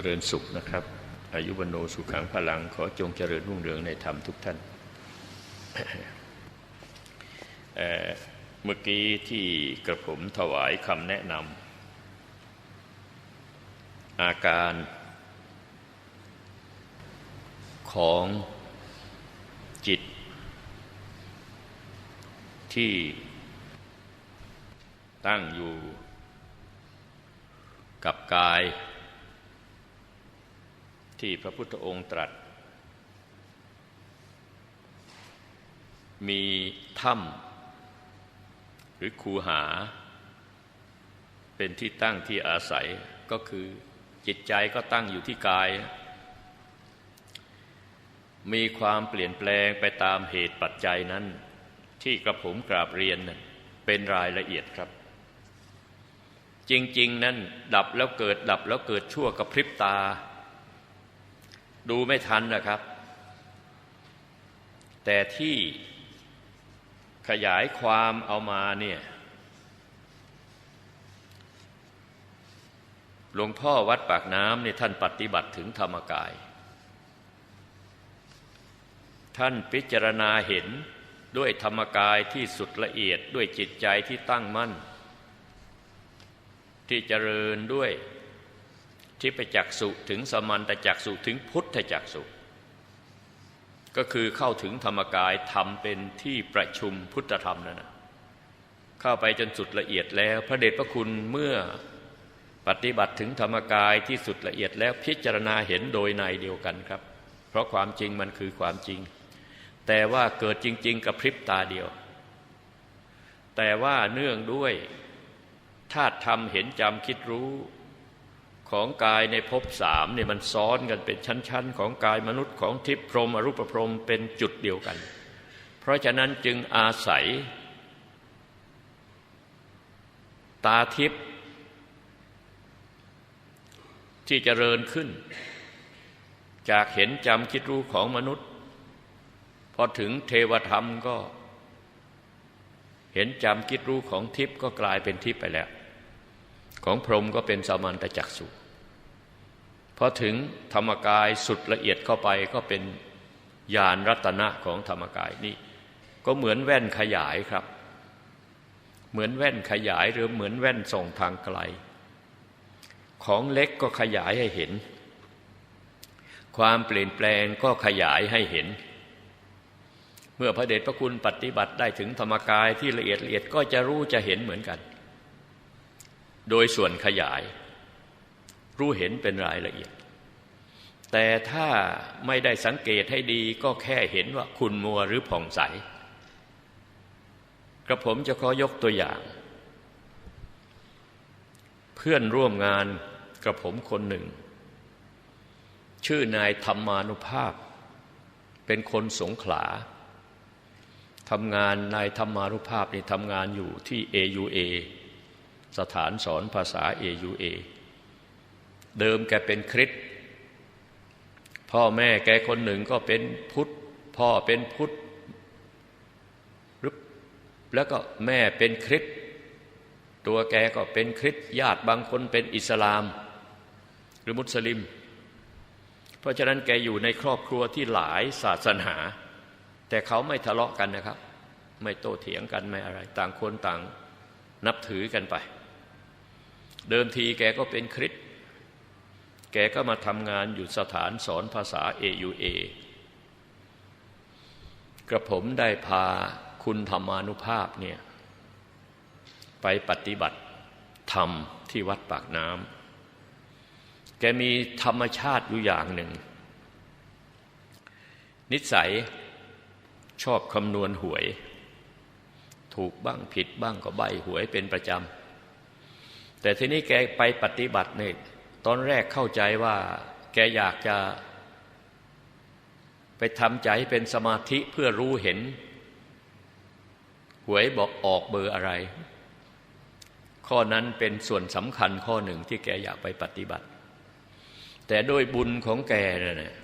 จริญสุขนะครับ อายุบโนสุขังพลังขอจงเจริญรุ่งเรืองในธรรมทุกท่านเเมื่อกี้ที่กระผมถวายคำแนะนำอาการของจิต ที่ตั้งอยู่กับกาย ที่พระพุทธองค์ตรัส มีถ้ำหรือคูหา เป็นที่ตั้งที่อาศัยก็คือจิตใจก็ตั้งอยู่ที่กาย มีความเปลี่ยนแปลงไปตามเหตุปัจจัยนั้น ที่กระผมกราบเรียนเป็นรายละเอียดครับ จริง ๆ นั้นดับแล้วเกิดดับแล้วเกิดชั่วกับพริบตา ดูไม่ทันนะครับ แต่ที่ขยายความเอามาเนี่ยหลวงพ่อวัดปากน้ำเนี่ยท่านปฏิบัติถึงธรรมกาย ท่านพิจารณาเห็นด้วยธรรมกายที่สุดละเอียดด้วยจิตใจที่ตั้งมั่น ที่เจริญด้วย ที่ไปจักสุถึงสมันตจักสุถึงพุทธจักสุก็คือเข้าถึงธรรมกายทำเป็นที่ประชุมพุทธธรรมนั่นนะเข้าไปจนสุดละเอียดแล้ว พระเดชพระคุณเมื่อปฏิบัติถึงธรรมกายที่สุดละเอียดแล้วพิจารณาเห็นโดยในเดียวกันครับ เพราะความจริงมันคือความจริง แต่ว่าเกิดจริง ๆ กับพริบตาเดียว แต่ว่าเนื่องด้วยธาตุธรรมเห็นจำคิดรู้ ของกายในภพสามเนี่ยมันซ้อนกันเป็นชั้นๆ ของกายมนุษย์ของทิพพรมอรูปพรมเป็นจุดเดียวกัน เพราะฉะนั้นจึงอาศัย ตาทิพย์ที่จเจริญขึ้น จากเห็นจำคิดรู้ของมนุษย์ พอถึงเทวธรรมก็ เห็นจำคิดรู้ของทิพย์ก็กลายเป็นทิพย์ไปแล้ว ของพรหมก็เป็นสามัญตจักสุ พอถึงธรรมกายสุดละเอียดเข้าไปก็เป็นญาณรัตนะของธรรมกายนี่ ก็เหมือนแว่นขยายครับ เหมือนแว่นขยายหรือเหมือนแว่นส่องทางไกล ของเล็กก็ขยายให้เห็น ความเปลี่ยนแปลงก็ขยายให้เห็น เมื่อพระเดชพระคุณปฏิบัติได้ถึงธรรมกายที่ละเอียดละเอียดก็จะรู้จะเห็นเหมือนกัน โดยส่วนขยาย รู้เห็นเป็นรายละเอียด แต่ถ้าไม่ได้สังเกตให้ดีก็แค่เห็นว่าคุณมัวหรือผ่องใส กระผมจะขอยกตัวอย่าง เพื่อนร่วมงานกระผมคนหนึ่ง ชื่อนายธรรมานุภาพ เป็นคนสงขลาทำงานนายธรรมานุภาพนี่ทำงานอยู่ที่ AUA สถานสอนภาษา AUA เเดิมแกเป็นคริสพ่อแม่แกคนหนึ่งก็เป็นพุทธพ่อเป็นพุทธแล้วก็แม่เป็นคริสตัวแกก็เป็นคริสญาติบางคนเป็นอิสลาม หรือมุสลิม เพราะฉะนั้นแกอยู่ในครอบครัวที่หลายศาสนา แต่เขาไม่ทะเลาะกันนะครับ ไม่โต้เถียงกันไม่อะไร ต่างคนต่างนับถือกันไป เดิมทีแกก็เป็นคริส แกก็มาทำงานอยู่สถานสอนภาษา AUA กระผมได้พาคุณธรรมานุภาพเนี่ยไปปฏิบัติธรรมที่วัดปากน้ำแกมีธรรมชาติอยู่อย่างหนึ่ง นิสัยชอบคำนวณหวย ถูกบ้างผิดบ้างก็ใบหวยเป็นประจำแต่ทีนี้แกไปปฏิบัติเนี่ย ตอนแรกเข้าใจว่า แกอยากจะ ไปทำใจเป็นสมาธิเพื่อรู้เห็น หวยบอกออกเบอร์อะไร ข้อนั้นเป็นส่วนสำคัญข้อหนึ่งที่แกอยากไปปฏิบัติ แต่ด้วยบุญของแกเนี่ย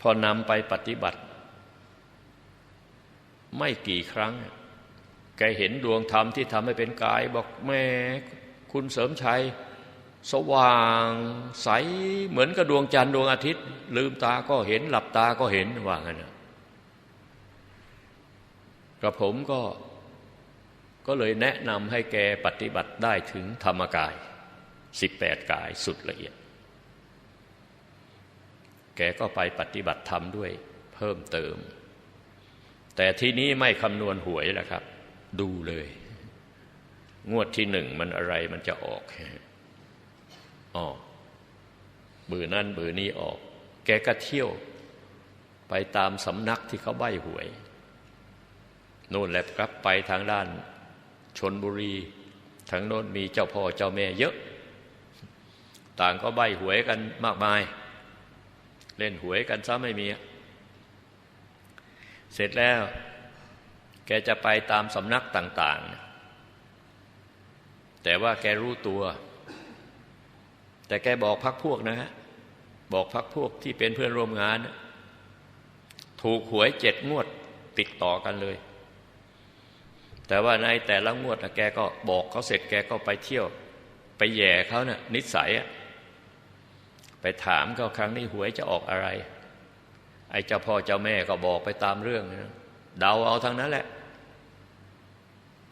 พอนำไปปฏิบัติ ไม่กี่ครั้ง แกเห็นดวงธรรมที่ทำให้เป็นกายบอกแม่คุณเสริมชัย สว่างใสเหมือนกับดวงจันทร์ดวงอาทิตย์ ลืมตาก็เห็นหลับตาก็เห็นว่างั้นนะกระผมก็ก็เลยแนะนำให้แกปฏิบัติได้ถึงธรรมกายสิบแปดกายสุดละเอียด แกก็ไปปฏิบัติธรรมด้วยเพิ่มเติม แต่ที่นี้ไม่คำนวณหวยแล้วครับ ดูเลย งวดที่หนึ่งมันอะไรมันจะออก ออเบือนั่นเบือนี้ออก แกก็เที่ยว ไปตามสำนักที่เขาใบหวยโน่นแหละครับไปทางด้านชนบุรีทางโน้นมีเจ้าพ่อเจ้าแม่เยอะ ต่างก็ใบหวยกันมากมาย เล่นหวยกันซะไม่มี เสร็จแล้ว แกจะไปตามสำนักต่าง ๆ แต่ว่าแกรู้ตัว แต่แกบอกพักพวกนะฮะบอกพักพวกที่เป็นเพื่อนร่วมงาน ถูกหวยเจ็ดงวดติดต่อกันเลย แต่ว่าในแต่ละงวดนะแกก็บอกเขาเสร็จแกก็ไปเที่ยว ไปแย่เขาเนะ่ยนิสัยไปถามเขาครั้งนี้หวยจะออกอะไร ไอ้เจ้าพ่อเจ้าแม่ก็บอกไปตามเรื่องนะเดาเอาทั้งนั้นแหละ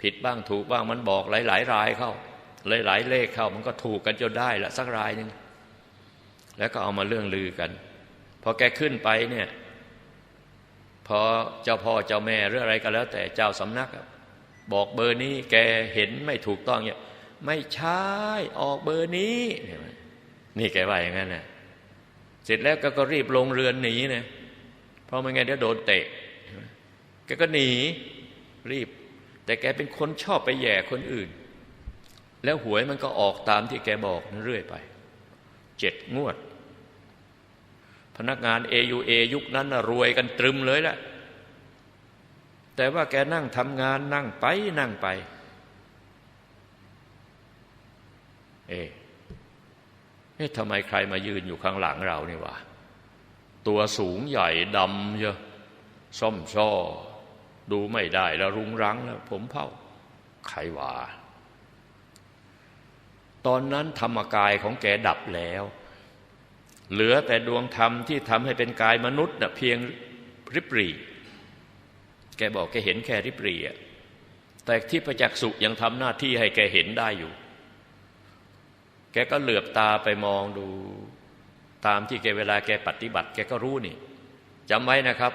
ผิดบ้างถูกบ้างมันบอกหลาย ๆ รายเข้า หลายๆเลขเข้ามันก็ถูกกันจนได้ละสักรายหนึ่งแล้วก็เอามาเรื่องลือกัน พอแกขึ้นไปเนี่ยพอเจ้าพ่อเจ้าแม่หรืออะไรก็แล้ว แต่เจ้าสำนัก บอกเบอร์นี้แกเห็นไม่ถูกต้องเนี่ยไม่ใช่ออกเบอร์นี้ นี่แกว่าอย่างนั้นนะเสร็จแล้วก็ก็รีบลงเรือนหนีนะเพราะไม่งั้นเดี๋ยวโดนเตะแกก็หนีรีบ แต่แกเป็นคนชอบไปแย่คนอื่น แล้วหวยมันก็ออกตามที่แกบอกเรื่อยไปเจ็ดงวด พนักงาน AUA ยุคนั้นรวยกันตรึมเลยแหละแต่ว่าแกนั่งทำงานนั่งไปนั่งไป เอ๊ะทำไมใครมายืนอยู่ข้างหลังเรานี่วะตัวสูงใหญ่ดำเยอะซ่อมซ่อ ดูไม่ได้แล้วรุงรังแล้ว ผมเผาใครวะ ตอนนั้นธรรมกายของแกดับแล้ว เหลือแต่ดวงธรรมที่ทำให้เป็นกายมนุษย์นะเพียงริบรี แกบอกแกเห็นแค่ริบรีอะแต่ที่ประจักษ์สุยังทำหน้าที่ให้แกเห็นได้อยู่ แกก็เหลือบตาไปมองดูตามที่แกเวลาแกปฏิบัติ แกก็รู้นี่จำไว้นะครับ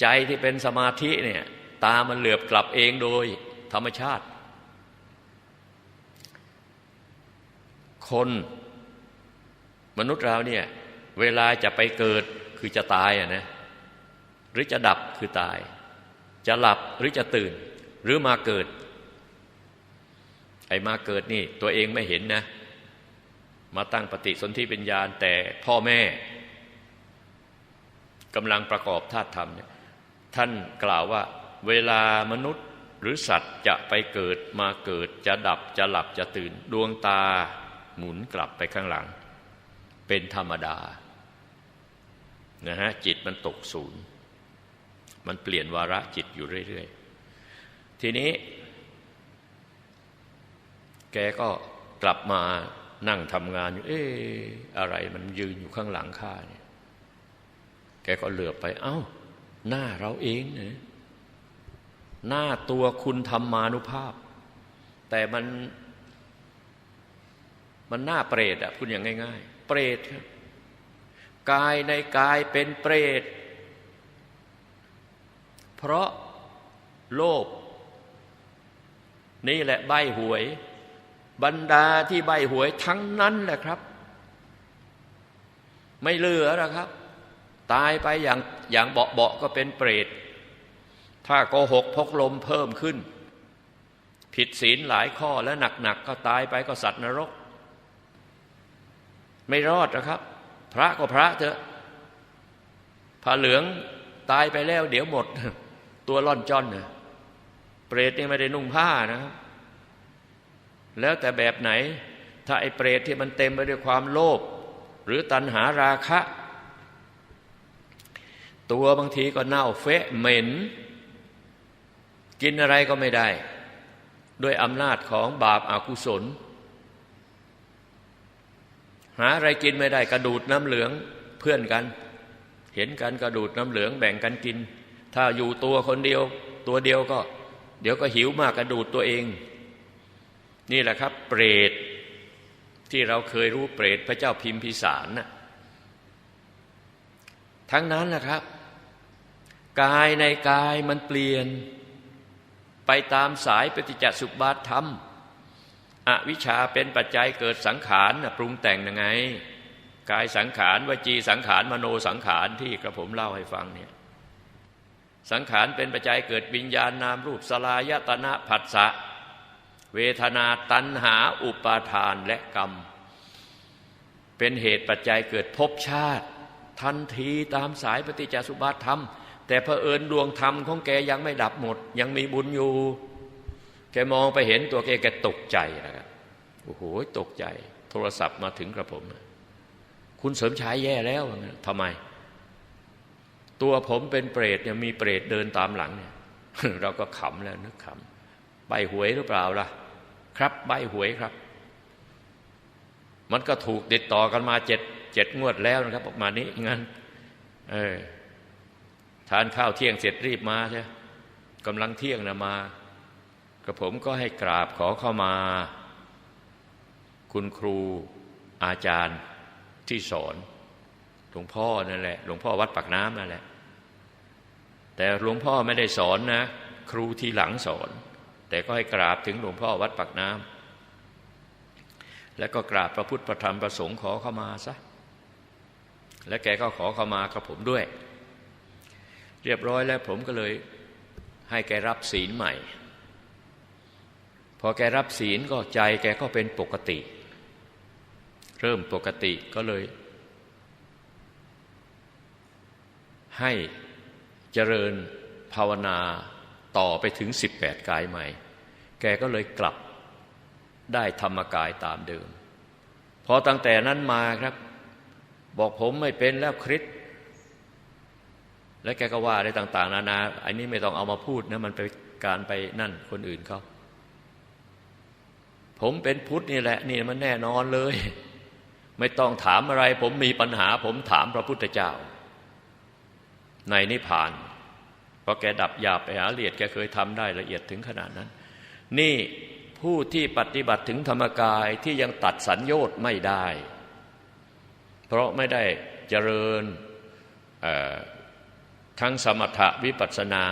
ใจที่เป็นสมาธิเนี่ยตามันเหลือบกลับเองโดยธรรมชาติ คน มนุษย์เราเนี่ย เวลาจะไปเกิดคือจะตายอะนะหรือจะดับคือตาย จะหลับหรือจะตื่น หรือมาเกิด ไอ้มาเกิดนี่ ตัวเองไม่เห็นนะ มาตั้งปฏิสนธิเปัญญาแต่พ่อแม่กำลังประกอบธาตุธรรมเนี่ยท่านกล่าวว่า เวลามนุษย์หรือสัตว์จะไปเกิดมาเกิด จะดับจะหลับจะตื่น ดวงตา หมุนกลับไปข้างหลัง เป็นธรรมดานะฮะจิตมันตกศูนย์ มันเปลี่ยนวาระจิตอยู่เรื่อย ๆ ทีนี้ แกก็กลับมานั่งทำงานอยู่ เอ๊อะไรมันยืนอยู่ข้างหลังข้าเนี่ยแกก็เหลือบไป เอา้า หน้าเราเองเนี่ยหน้าตัวคุณธรรมานุภาพ แต่มัน มันหน้าเปรตอะพูดอย่างง่าย ๆ เปรตครับกายในกายเป็นเปรต เพราะโลภนี่แหละใบหวย บรรดาที่ใบหวยทั้งนั้นแหละครับ ไม่เหลือล้วครับ ตายไปอย่างอย่างเบาเบาก็เป็นเปรต ถ้าโกหกพกลมเพิ่มขึ้น ผิดศีลหลายข้อและหนักๆก็ตายไปก็สัตว์นรก ไม่รอดนะครับ พระก็พระเถอะผ้าเหลืองตายไปแล้ว เดี๋ยวหมด ตัวล่อนจอนเนี่ยเปรตนี่ไม่ได้นุ่งผ้านะครับแล้วแต่แบบไหน ถ้าไอ้เปรตที่มันเต็มไปด้วยความโลภหรือตัณหาราคะ ตัวบางทีก็เน่าเฟะเหม็น กินอะไรก็ไม่ได้ ด้วยอำนาจของบาปอากุศล หาอะไรกินไม่ได้กระดูดน้ำเหลืองเพื่อนกัน เห็นกันกระดูดน้ำเหลืองแบ่งกันกิน ถ้าอยู่ตัวคนเดียวตัวเดียวก็ เดี๋ยวก็หิวมากกระดูดตัวเอง นี่แหละครับ เปรตที่เราเคยรู้เปรตพระเจ้าพิมพิสารนะทั้งนั้นแหละครับ กายในกายมันเปลี่ยน ไปตามสายปฏิจจสุบาทธรรม อวิชชาเป็นปัจจัยเกิดสังขารปรุงแต่งยังไง กายสังขารวจีสังขารมโนสังขารที่กระผมเล่าให้ฟังเนี่ยสังขารเป็นปัจจัยเกิดวิญญาณนามรูปสลายตนะผัสสะเวทนาตัณหาอุปาทานและกรรม เป็นเหตุปัจจัยเกิดภพชาติ ทันทีตามสายปฏิจจสุบาทธรรม แต่เผอิญดวงธรรมของแกยังไม่ดับหมด ยังมีบุญอยู่ แกมองไปเห็นตัวแกแกตกใจนะครับโอ้โหตกใจ โทรศัพท์มาถึงกระผม คุณเสริมชายแย่แล้วทำไม ตัวผมเป็นเปรตเนี่ยมีเปรตเดินตามหลังเนี่ย เราก็ขำแล้วนึกขำใบหวยหรือเปล่าล่ะ ครับใบหวยครับ มันก็ถูกติดต่อกันมาเจ็ดเจ็ดงวดแล้วนะครับออกมาณนี้งั้น เออทานข้าวเที่ยงเสร็จรีบมาใช่กำลังเที่ยงนะมา กระผมก็ให้กราบขอเข้ามา คุณครูอาจารย์ที่สอนหลวงพ่อนั่นแหละหลวงพ่อวัดปากน้ำนั่นแหละ แต่หลวงพ่อไม่ได้สอนนะ ครูที่หลังสอน แต่ก็ให้กราบถึงหลวงพ่อวัดปักน้ำแล้วก็กราบพระพุทธพระธรรมพระสงฆ์ขอเข้ามาซะและแกก็ขอเข้ามากับผมด้วย เรียบร้อยแล้วผมก็เลยให้แกรับศีลใหม่ พอแกรับศีลก็ใจแกก็เป็นปกติ เริ่มปกติก็เลย ให้เจริญภาวนาต่อไปถึงสิบแปดกายใหม่ แกก็เลยกลับได้ธรรมกายตามเดิม พอตั้งแต่นั้นมาครับ บอกผมไม่เป็นแล้วคริสและแกก็ว่าอะไรต่าง ๆ นานา อันนี้ไม่ต้องเอามาพูดนะ มันเป็นการไปนั่นคนอื่นเขา ผมเป็นพุทธนี่แหละนี่มันแน่นอนเลย ไม่ต้องถามอะไร ผมมีปัญหา ผมถามพระพุทธเจ้า ในนิพพานเพอแกดับหยาบไปหาละเอียดแกเคยทำได้ละเอียดถึงขนาดนั้น นี่ผู้ที่ปฏิบัติถึงธรรมกายที่ยังตัดสัญญน์ไม่ได้ เพราะไม่ได้เจริญทั้งสมถะวิปัสนา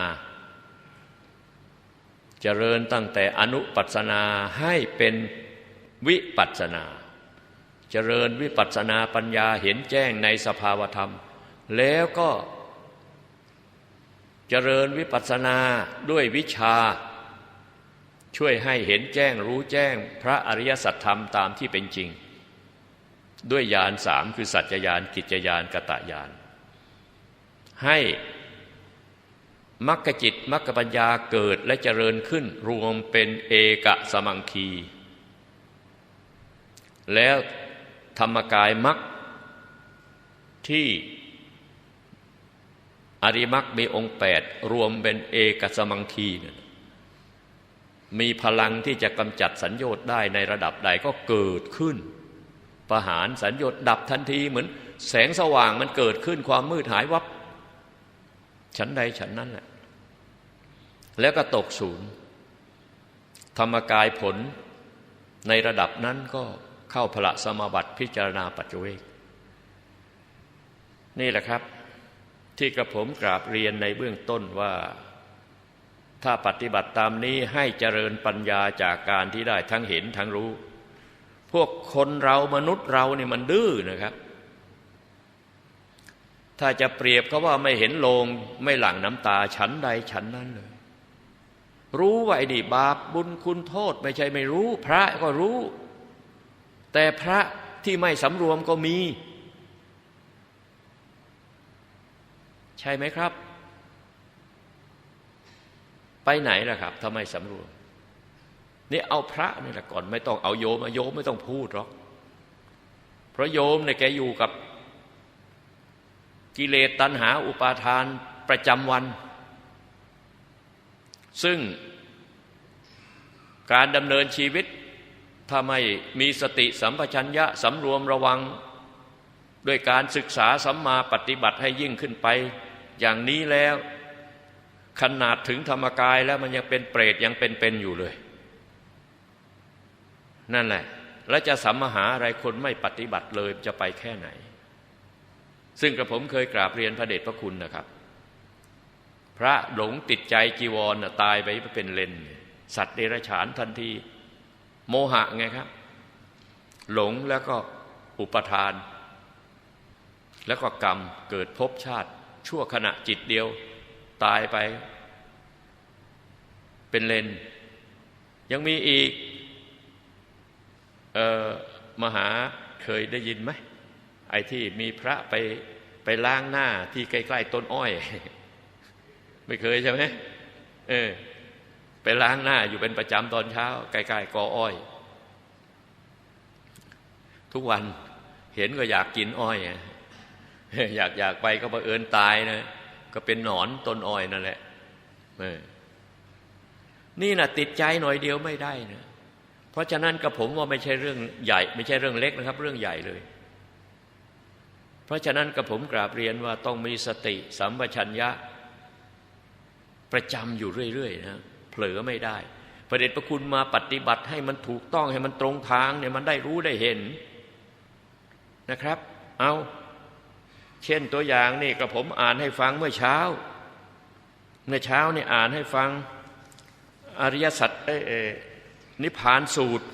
เจริญตั้งแต่อนุปัสนาให้เป็นวิปัสนา เจริญวิปัสนาปัญญาเห็นแจ้งในสภาวธรรม แล้วก็เจริญวิปัสนาด้วยวิชา ช่วยให้เห็นแจ้งรู้แจ้งพระอริยสัจธรรมตามที่เป็นจริง ด้วยญาณสามคือสัจจญาณกิจญาณกตญาณให้ มรรคจิตมรรคปัญญาเกิดและเจริญขึ้นรวมเป็นเอกสมังคี แล้วธรรมกายมรรคที่อริมักมีองค์แปดรวมเป็นเอกสมังคีเนี่ยมีพลังที่จะกำจัดสัญญต์ได้ในระดับใดก็เกิดขึ้น ประหารสัญญต์ดับทันทีเหมือนแสงสว่างมันเกิดขึ้นความมืดหายวับ ฉันใดฉันนั้นแหละแล้วก็ตกศูนย์ธรรมกายผลในระดับนั้นก็เข้าพระสมบัติพิจารณาปัจจุเวกนี่แหละครับ ที่กระผมกราบเรียนในเบื้องต้นว่า ถ้าปฏิบัติตามนี้ให้เจริญปัญญาจากการที่ได้ทั้งเห็นทั้งรู้ พวกคนเรามนุษย์เราเนี่ยมันดื้อนะครับ ถ้าจะเปรียบเขาว่าไม่เห็นโลงไม่หลั่งน้ำตาฉันใดฉันนั้นเลย รู้ว่าไอ้นี่บาปบุญคุณโทษไม่ใช่ไม่รู้ พระก็รู้ แต่พระที่ไม่สำรวมก็มี ใช่ไหมครับ ไปไหนล่ะครับทำไมสำรวมนี่เอาพระนี่แหละก่อนไม่ต้องเอาโยมโยมไม่ต้องพูดหรอกเพราะโยมเนี่ยแกอยู่กับ กิเลสตัณหาอุปาทานประจำวัน ซึ่งการดำเนินชีวิต ถ้าไม่มีสติสัมปชัญญะสำรวมระวัง ด้วยการศึกษาสัมมาปฏิบัติให้ยิ่งขึ้นไป อย่างนี้แล้ว ขนาดถึงธรรมกายแล้วมันยังเป็นเปรตยังเป็นๆอยู่เลย นั่นแหละ แล้วจะสัมมหาอะไรคนไม่ปฏิบัติเลยจะไปแค่ไหน ซึ่งกระผมเคยกราบเรียนพระเดชพระคุณนะครับ พระหลงติดใจจีวรน่ะตายไปเป็นเลนสัตว์เดรัจฉานทันที โมหะไงครับ หลงแล้วก็อุปทาน แล้วก็กรรมเกิดภพชาติ ชั่วขณะจิตเดียวตายไป เป็นเลน ยังมีอีก เออมหาเคยได้ยินไหม ไอ้ที่มีพระไปไปล้างหน้าที่ใกล้ๆต้นอ้อย ไม่เคยใช่ไหมเออ ไปล้างหน้าอยู่เป็นประจำตอนเช้าใกล้ๆกออ้อย ทุกวันเห็นก็อยากกินอ้อยอยากอยากไปก็บังเอิญตายนะก็เป็นหนอนต้นอ้อยนั่นแหละนี่นะติดใจหน่อยเดียวไม่ได้นะเพราะฉะนั้นกับผมว่าไม่ใช่เรื่องใหญ่ ไม่ใช่เรื่องเล็กนะครับ เรื่องใหญ่เลย เพราะฉะนั้นกับผมกราบเรียนว่าต้องมีสติสัมปชัญญะ ประจำอยู่เรื่อยๆนะเผลอไม่ได้ประเด็จพระคุณมาปฏิบัติให้มันถูกต้องให้มันตรงทางเนี่ยมันได้รู้ได้เห็นนะครับ เอาเช่นตัวอย่างนี่กระผมอ่านให้ฟังเมื่อเช้า เมื่อเช้านี่อ่านให้ฟังอริยสัจเอนิพพานสูตร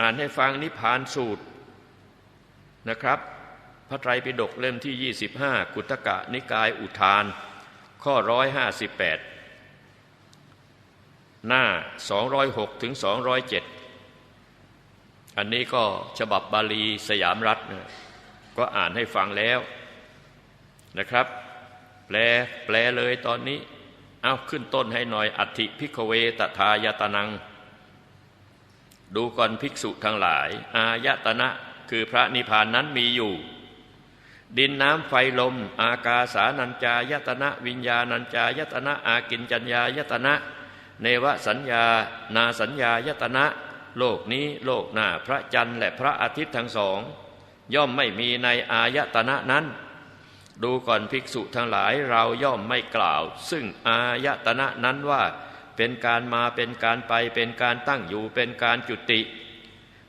อ่านให้ฟังนิพพานสูตรนะครับ พระไตรปิฎกเล่มที่ 25 กุตกะนิกายอุทาน ข้อ 158 หน้า 206 ถึง 207 อันนี้ก็ฉบับบาลีสยามรัฐนะก็อ่านให้ฟังแล้วนะครับ แปลแปลเลยตอนนี้ เอาขึ้นต้นให้หน่อยอัติพิกเวตทายตนัง ดูก่อนภิกษุทั้งหลาย อายตนะคือพระนิพพานนั้นมีอยู่ ดินน้ำไฟลม อากาสานัญจายตนะ วิญญาณัญจายตนะ อากินจัญญายตนะ เนวสัญญา นาสัญญายตนะ โลกนี้โลกหน้าพระจันทร์และพระอาทิตย์ทั้งสอง ย่อมไม่มีในอายตนะนั้น ดูก่อนภิกษุทั้งหลายเราย่อมไม่กล่าว ซึ่งอายตนะนั้นว่า เป็นการมาเป็นการไปเป็นการตั้งอยู่เป็นการจุติ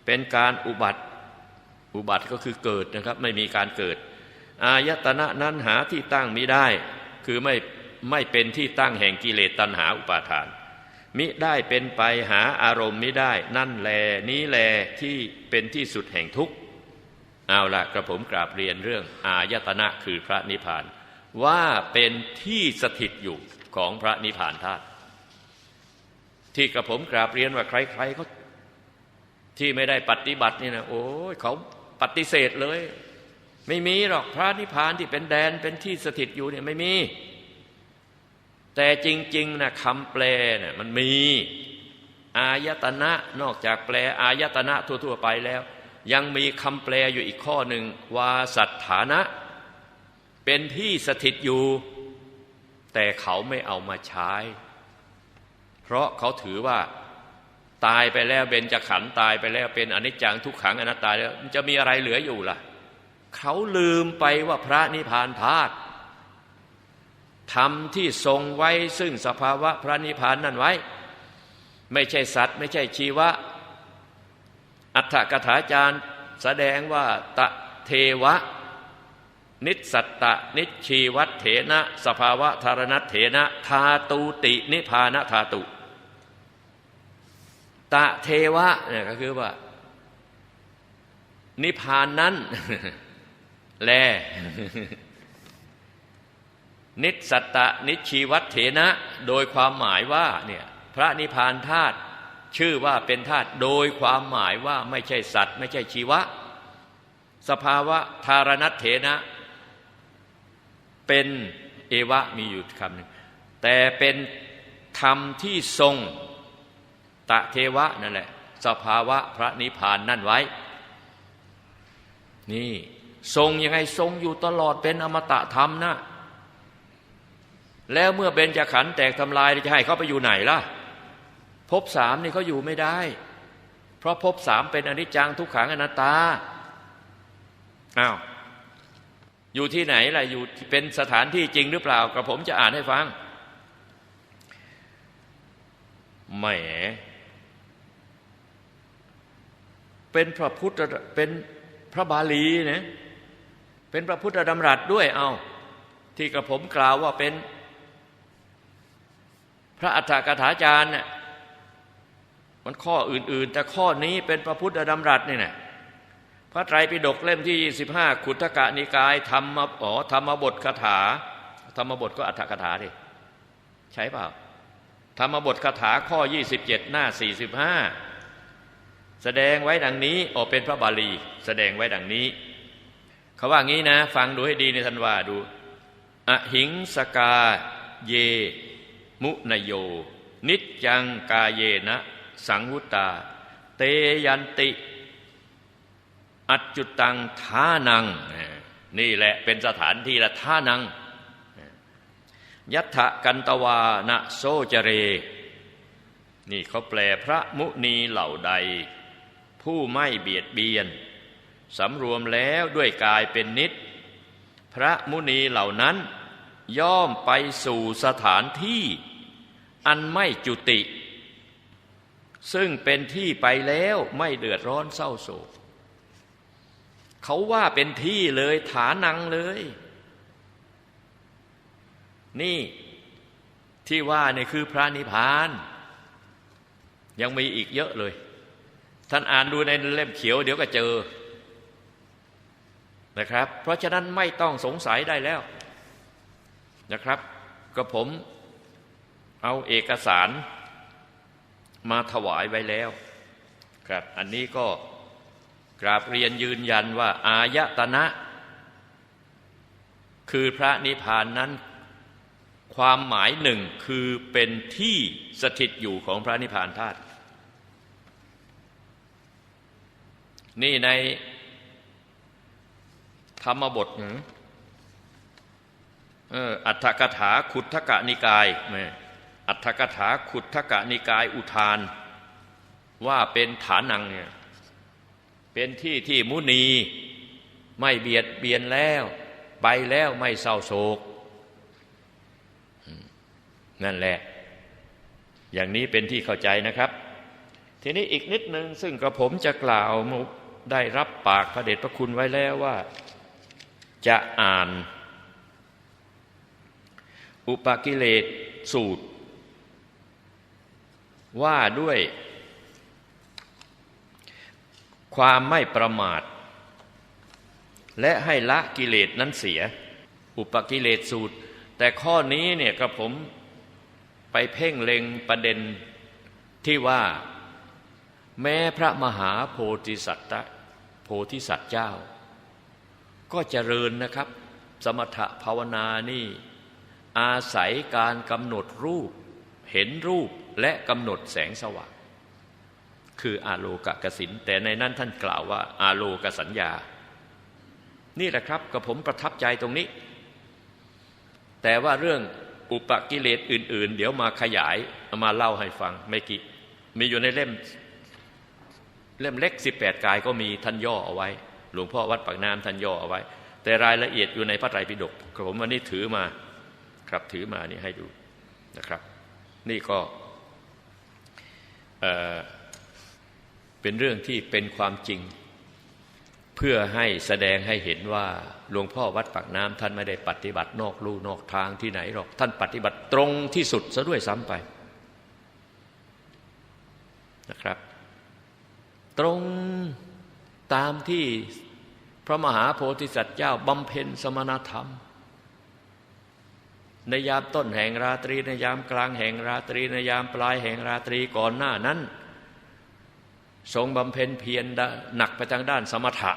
เป็นการอุบัติ อุบัติก็คือเกิดนะครับ ไม่มีการเกิด อายตนะนั้นหาที่ตั้งมิได้ คือไม่ไม่เป็นที่ตั้งแห่งกิเลสตัณหาอุปาทาน มิได้เป็นไปหาอารมณ์มิได้ นั่นแลนี้แลที่เป็นที่สุดแห่งทุกข์เอาละกระผมกราบเรียนเรื่องอายตนะคือพระนิพพาน ว่าเป็นที่สถิตอยู่ของพระนิพพานธาตุที่กระผมกราบเรียนว่าใครๆเขาที่ไม่ได้ปฏิบัตินี่นะโอ้ยเขาปฏิเสธเลย ไม่มีหรอกพระนิพพานที่เป็นแดนเป็นที่สถิตอยู่เนี่ยไม่มี แต่จริงๆนะคำแปลเนี่ยมันมี อายตนะนอกจากแปลอายตนะทั่ว ๆ ไปแล้ว ยังมีคำแปลอยู่อีกข้อหนึ่งวาสัตฐานะ เป็นที่สถิตอยู่ แต่เขาไม่เอามาใช้ เพราะเขาถือว่าตายไปแล้วเบญจขันธ์ตายไปแล้วเป็นอนิจจังทุกขังอนัตตาแล้วมันจะมีอะไรเหลืออยู่ล่ะ เขาลืมไปว่าพระนิพพานธาตุทำที่ทรงไว้ซึ่งสภาวะพระนิพพานนั่นไว้ ไม่ใช่สัตว์ ไม่ใช่ชีวะ อัฏฐกถาจารย์แสดงว่าตะเทวะ นิสัตตะนิชีวัตเถนะ สภาวะธารณัตเถนะธาตูตินิพานธาตุตะเทวะเนี่ยก็คือว่า นิพานนั้น แล นิสัตตนิชีวัตเถนะ โดยความหมายว่าเนี่ยพระนิพพานธาตุชื่อว่าเป็นธาตุโดยความหมายว่าไม่ใช่สัตว์ ไม่ใช่ชีวะ สภาวะธารณัตเถนะ เป็นเอวะมีอยู่คำหนึ่งแต่เป็นธรรมที่ทรงตะเทวะนั่นแหละ สภาวะพระนิพพานนั่นไว้ นี่ ทรงยังไงทรงอยู่ตลอดเป็นอมตะธรรมนะ แล้วเมื่อเบญจขันธ์แตกทำลายจะให้เขาไปอยู่ไหนล่ะภพสามนี่เขาอยู่ไม่ได้ เพราะภพสามเป็นอนิจจังทุกขังอนัตตาอ้าวอยู่ที่ไหนล่ะอยู่เป็นสถานที่จริงหรือเปล่า กระผมจะอ่านให้ฟังแหมเป็นพระพุทธเป็นพระบาลีนะ เป็นพระพุทธดำรัสด้วยเอาที่กระผมกล่าวว่าเป็น พระอัฏฐกถาจารย์เนี่ยมันข้ออื่น ๆ แต่ข้อนี้เป็นพระพุทธดำรัสนี่นะพระไตรปิฎกเล่มที่25ขุทกะนิกายธรรมอ๋อธรรมบทคาถา ธรรมบทก็อัฏฐกถาดิใช่เปล่า ธรรมบทคาถาข้อ 27 หน้า 45 แสดงไว้ดังนี้ออกเป็นพระบาลี แสดงไว้ดังนี้ เขาว่างี้นะ ฟังดูให้ดีในทันว่าดูอหิงสกาเย มุนโย นิจจังกาเยนะ สังวุตา เตยันติ อัจจุตังท่านัง นี่แหละเป็นสถานที่ละท่านังยัตถกันตวานะโซจเร นี่เขาแปลพระมุนีเหล่าใด ผู้ไม่เบียดเบียน สำรวมแล้วด้วยกายเป็นนิด พระมุนีเหล่านั้น ย่อมไปสู่สถานที่ อันไม่จุติ ซึ่งเป็นที่ไปแล้วไม่เดือดร้อนเศร้าโศก เขาว่าเป็นที่เลยฐานังเลย นี่ที่ว่านี่คือพระนิพพาน ยังมีอีกเยอะเลย ท่านอ่านดูในเล่มเขียวเดี๋ยวก็เจอ นะครับ เพราะฉะนั้นไม่ต้องสงสัยได้แล้วนะครับ ก็ผมเอาเอกสารมาถวายไว้แล้วครับ อันนี้ก็กราบเรียนยืนยันว่า อายตนะ คือพระนิพพานนั้น ความหมายหนึ่งคือเป็นที่สถิตอยู่ของพระนิพพานธาตุนี่ใน ธรรมบทอัฏฐกถาขุทกนิกายอัฏฐกถาขุทกนิกายอุทาน ว่าเป็นฐานังเนี่ยเป็นที่ที่มุนีไม่เบียดเบียนแล้ว ไปแล้วไม่เศร้าโศก นั่นแหละ อย่างนี้เป็นที่เข้าใจนะครับ ทีนี้อีกนิดหนึ่งซึ่งกระผมจะกล่าวได้รับปากพระเดชพระคุณไว้แล้วว่า จะอ่าน อุปกิเลสสูตร ว่าด้วย ความไม่ประมาท และให้ละกิเลสนั้นเสีย อุปกิเลสสูตร แต่ข้อนี้เนี่ยกระผมไปเพ่งเล็งประเด็นที่ว่าแม้พระมหาโพธิสัตว์โพธิสัตว์เจ้า ก็เจริญนะครับ สมถภาวนานี่ อาศัยการกำหนดรูป เห็นรูปและกำหนดแสงสว่าง คืออาโลกะกสินแต่ในนั้นท่านกล่าวว่า อาโลกสัญญา นี่แหละครับกับผมประทับใจตรงนี้ แต่ว่าเรื่องอุปกิเลสอื่น ๆ เดี๋ยวมาขยายามาเล่าให้ฟังไม่กี่มีอยู่ในเล่ม เล่มเล็กสิบแปดกายก็มีท่านย่อเอาไว้ หลวงพ่อวัดปากน้ำท่านย่อเอาไว้ แต่รายละเอียดอยู่ในพระไตรปิฎกผมวันนี้ถือมาครับถือมานี่ให้ดูนะครับ นี่ก็เเป็นเรื่องที่เป็นความจริง เพื่อให้แสดงให้เห็นว่าหลวงพ่อวัดปากน้ำท่านไม่ได้ปฏิบัตินอกลู่นอกทางที่ไหนหรอก ท่านปฏิบัติตรงที่สุดซะด้วยซ้ำไปนะครับ ตรงตามที่ พระมหาโพธิสัตว์เจ้าบำเพ็ญสมณธรรม ในยามต้นแห่งราตรี ในยามกลางแห่งราตรี ในยามปลายแห่งราตรีก่อนหน้านั้น ทรงบำเพ็ญเพียรหนักไปทางด้านสมถะ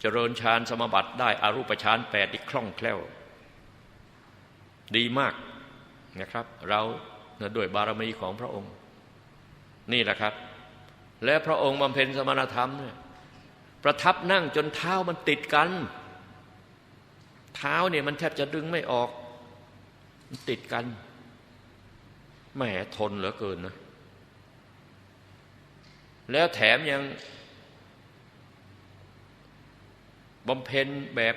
เจริญฌานสมบัติได้อารูปฌานแปดอีกคล่องแคล่ว ดีมากนะครับ เราด้วยบารมีของพระองค์ นี่แหละครับและพระองค์บำเพ็ญสมณธรรมเนี่ย ประทับนั่งจนเท้ามันติดกัน เท้าเนี่ยมันแทบจะดึงไม่ออกมันติดกันแหมทนเหลือเกินนะ แล้วแถมยังบำเพ็ญแบบ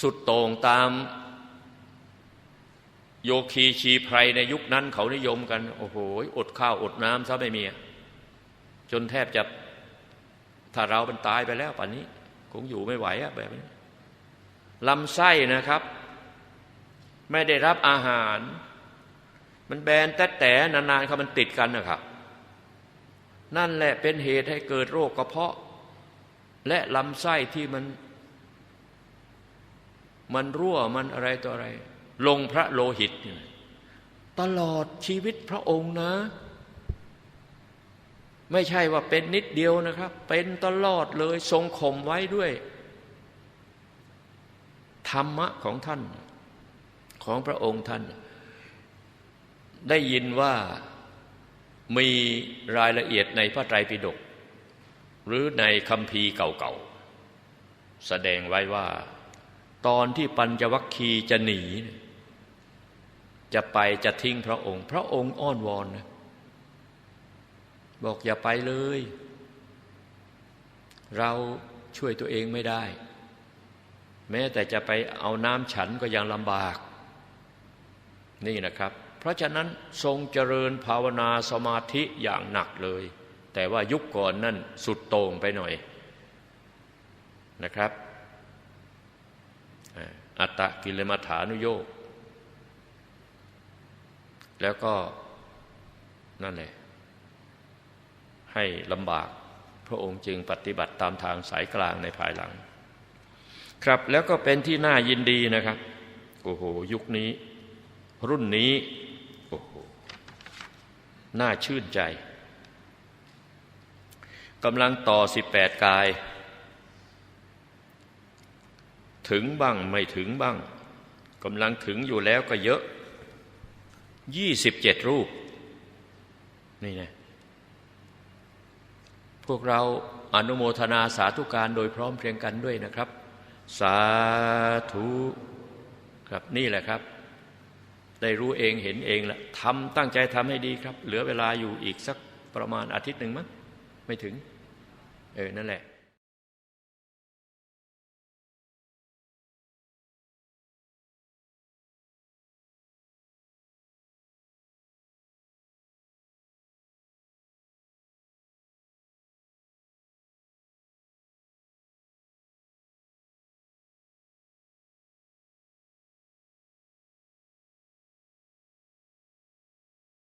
สุดโต่งตาม โยคีชีไพรในยุคนั้นเขานิยมกัน โอ้โห อดข้าวอดน้ำซะไม่มี จนแทบจะ ถ้าเราเป็นตายไปแล้วป่านนี้ คงอยู่ไม่ไหวอะแบบนี้ลำไส้นะครับ ไม่ได้รับอาหาร มันแบนแต่แต่นานๆเขามันติดกันนะครับนั่นแหละเป็นเหตุให้เกิดโรคกระเพาะ และลำไส้ที่มัน มันรั่วมันอะไรต่ออะไร ลงพระโลหิต ตลอดชีวิตพระองค์นะ ไม่ใช่ว่าเป็นนิดเดียวนะครับ เป็นตลอดเลยทรงข่มไว้ด้วย ธรรมะของท่านของพระองค์ท่าน ได้ยินว่ามีรายละเอียดในพระไตรปิฎกหรือในคำพีเก่าๆ แสดงไว้ว่า ตอนที่ปัญจวัคคีย์จะหนี จะไปจะทิ้งพระองค์ พระองค์อ้อนวอนนะ บอกอย่าไปเลย เราช่วยตัวเองไม่ได้ แม้แต่จะไปเอาน้ำฉันก็ยังลำบาก นี่นะครับ เพราะฉะนั้นทรงเจริญภาวนาสมาธิอย่างหนักเลย แต่ว่ายุคก่อนนั่นสุดโต่งไปหน่อยนะครับ อัตตะกิลมัฐานุโยกแล้วก็นั่นแหละ ให้ลำบาก พระองค์จึงปฏิบัติตามทางสายกลางในภายหลัง ครับแล้วก็เป็นที่น่ายินดีนะครับ โอ้โห ยุคนี้ รุ่นนี้โอ้โหน่าชื่นใจกำลังต่อสิบแปดกาย ถึงบ้างไม่ถึงบ้างกำลังถึงอยู่แล้วก็เยอะยี่สิบเจ็ดรูป นี่นะ วกเราอนุโมทนาสาธุการโดยพร้อมเพรียงกันด้วยนะครับ สาธุครับนี่แหละครับ ได้รู้เองเห็นเองละทำตั้งใจทำให้ดีครับ เหลือเวลาอยู่อีกสักประมาณอาทิตย์หนึ่งมั้งไม่ถึง เออ นั่นแหละ